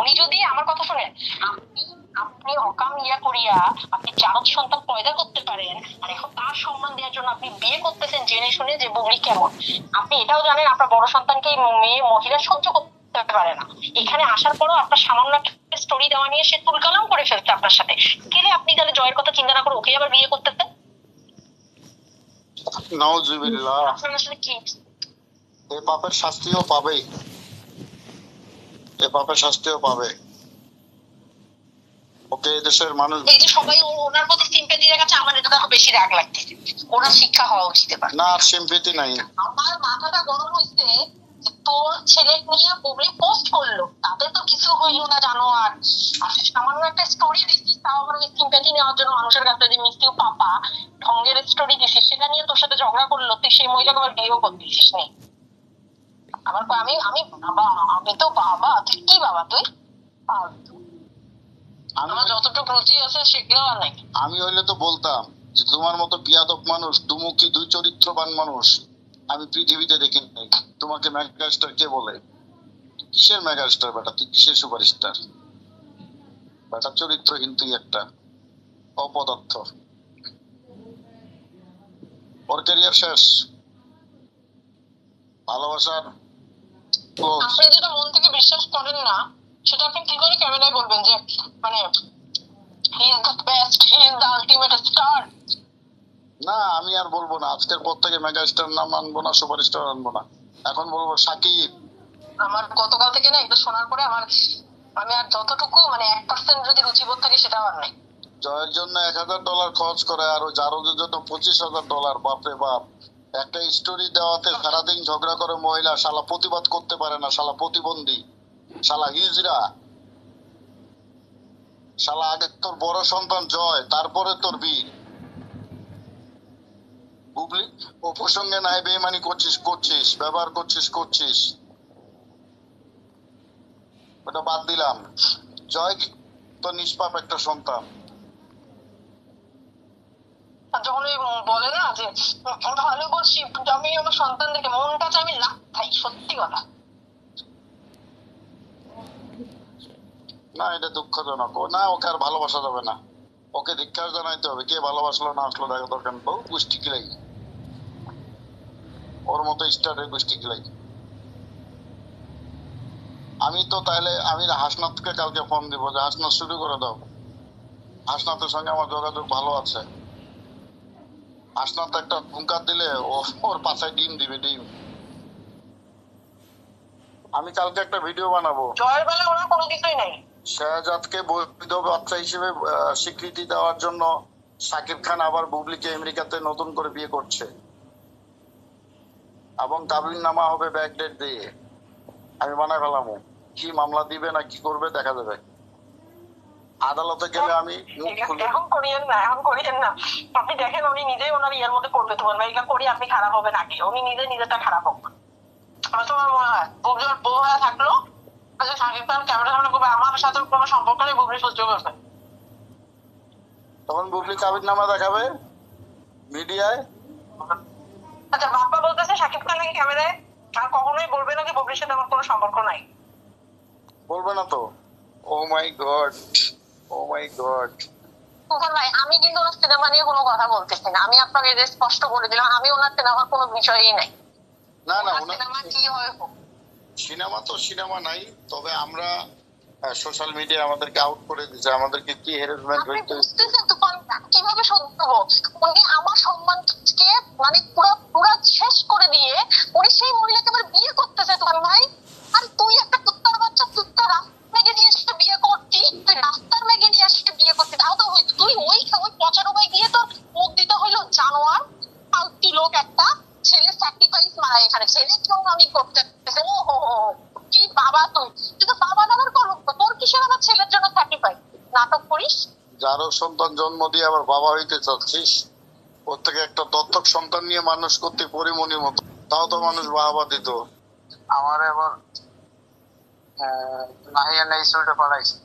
উনি যদি আমার কথা শোনেন আপনি আপনি অকাম ইয়া করিয়া আপনি জারদ সন্তান পয়দা করতে পারেন আর এখন তার সম্মান দেওয়ার জন্য আপনি বিয়ে করতেছেন জেনে শুনে যে বুবলি কেমন। আপনি এটাও জানেন আপনার বড় সন্তানকে মেয়ে মহিলা সহ্য করতে পারে না। এখানে আসার পরও আপনার সামান্য একটা স্টোরি দেওয়া নিয়ে সে তুলকালাম করে ফেলছে আপনার সাথে। গেলে আপনি তাহলে জয়ের কথা চিন্তা না করে ওকে আবার বিয়ে করতেছেন নাউজুবিল্লাহ আপনার আসলে কি? এ পাপের শাস্তিও পাবে এ পাপের শাস্তিও পাবে। ওকে দেশের মানুষ এই যে সবাই ওনার প্রতি সিম্পেথি দেখাচ্ছে আমার এটা দেখো বেশি রাগ লাগতেছে ওনার শিক্ষা হওয়া উচিত এবার। না আর নাই। আমার মাথাটা গরম হইছে তোর ছেলে নিয়ে পোস্ট করল তাতে তো কিছু হইল না জানো আর সামান্য একটা স্টোরি দিচ্ছিস তাও ওই সিম্প্যাথি নেওয়ার জন্য মানুষের কাছে যে মিষ্টিও পাপা ঢঙ্গের স্টোরি দিছিস সেটা নিয়ে তোর সাথে ঝগড়া করল তুই সেই মহিলাকে আবার বিয়েও করতেছিস নে। কয়, আমি আমি বাবা আমি তো বাবা তুই কি বাবা তুই? আমার যতটুকু রুচি আছে সেগুলো আর নাই। আমি হইলে তো বলতাম যে তোমার মতো বিয়াদক মানুষ দুমুখী দুই চরিত্রবান মানুষ আমি পৃথিবীতে দেখি নাই। তোমাকে মেগাস্টার কে বলে? কিসের মেগাস্টার বেটা? তুই কিসের সুপারস্টার? বেটা চরিত্রহীন তুই একটা। অপদার্থ ওর ক্যারিয়ার শেষ। ভালোবাসার। আপনি যেটা মন থেকে বিশ্বাস করেন না সেটা আপনি কি করে ক্যামেরায় বলবেন যে মানে he is the best he is the ultimate star না আমি আর বলব না। আজকের পর থেকে মেগাস্টার নাম আনব না সুপারস্টার আনব না। এখন বলব সাকিব। আমার গতকাল থেকে না এটা শোনার পরে আমার আমি আর যতটুকু মানে এক পার্সেন্ট যদি রুচিবোধ থাকে সেটাও আর নাই। জয়ের জন্য এক হাজার ডলার খরচ করে আর ওই জারদের জন্য পঁচিশ হাজার ডলার বাপরে বাপ। একটা স্টোরি দেওয়াতে সারাদিন ঝগড়া করে মহিলা, শালা প্রতিবাদ করতে পারে না, শালা প্রতিবন্ধী, শালা হিজরা শালা আগে তোর বড় সন্তান জয়, তারপরে তোর বীর। বুবলি প্রসঙ্গে নাই বেমানি করছিস করছিস, ব্যবহার করছিস করছিস। ওটা বাদ দিলাম। জয় তো নিষ্পাপ একটা সন্তান। যখন ওই বলে না যে উম, ভালোবাসি আমি আমার সন্তান দেখে মনটা চাই আমি লাভ সত্যি কথা। না এটা দুঃখজনক। না ওকে আর ভালোবাসা যাবে না। ওকে ধিক্ষার জানাইতে হবে। কে ভালোবাসলো না আসলো দেখা দরকার। বহু গোষ্ঠী কিলাই ওর মতো স্টারের গোষ্ঠী কিলাই আমি তো তাহলে আমি হাসনাথকে কালকে ফোন দিব যে হাসনাথ শুরু করে দাও। হাসনাথের সঙ্গে আমার যোগাযোগ ভালো আছে। একটা হুঙ্কার দিলে ওর পাশায় ডিম দিবে ডিম। আমি কালকে একটা ভিডিও বানাবো। জয়ের বেলা ওনার কোনো কিছুই নাই। শাহজাদকে বৈধ বাচ্চা হিসেবে স্বীকৃতি দেওয়ার জন্য সাকিব খান আবার বুবলিকে আমেরিকাতে নতুন করে বিয়ে করছে। এবং কাবিন নামা হবে ব্যাক ডেট দিয়ে। আমি বানায় ফেলাম। কি মামলা দিবে না কি করবে দেখা যাবে। আদালতে গেলে আমি এখন করিয়েন না এখন করিয়েন না। আপনি দেখেন উনি নিজেই ওনার ইয়ের মধ্যে করবে তোমার এগুলো করি আপনি খারাপ হবেন আগে। উনি নিজে নিজেটা খারাপ হোক। আমার তোমার মনে হয় বুবলির বউ হয়ে থাকল? আচ্ছা সাকিব খান ক্যামেরা সামনে করবে আমার সাথে কোনো সম্পর্ক নেই বুবলি সহ্য করবে। তখন বুবলি কাবিন নামা দেখাবে মিডিয়ায়। আচ্ছা বাপ্পা বলতেছে সাকিব খান নাকি ক্যামেরায়? আর কখনোই বলবে না যে বুবলির সাথে আমার কোনো সম্পর্ক নাই। বলবে না তো। Oh my god O my god তুফান ভাই আমি কিন্তু ওনার সিনেমা নিয়ে কোনো কথা বলতেছি না। আমি আপনাকে যে স্পষ্ট করে দিলাম আমি ওনার সিনেমার কোনো বিষয়ই নাই। না না ওনার সিনেমা কি হয় সিনেমা তো সিনেমা নাই তবে আমরা সোশ্যাল মিডিয়া আমাদেরকে আউট করে দিচ্ছে আমাদেরকে কি হ্যারাসমেন্ট হইতে বুঝতেছেন কীভাবে সহ্য উনি আমার সম্মানকে মানে পুরো পুরো শেষ করে দিয়ে উনি সেই মহিলাকে আবার বিয়ে করতেছে তুফান ভাই একটা ছেলে স্যাক্রিফাইস মারা এখানে। ছেলের জন্য আমি করতে ও হো হো কি বাবা তুই? তুই তো বাবা নামের করুক তোর কিসের আমার ছেলের জন্য স্যাক্রিফাইস নাটক করিস? যারও সন্তান জন্ম দিয়ে আবার বাবা হইতে চাচ্ছিস থেকে একটা দত্তক সন্তান নিয়ে মানুষ করতে পরিমণির মতো। তাও তো মানুষ বাহাবা দিত। আমার আবার নাহিয়া নেই পাঠাইছে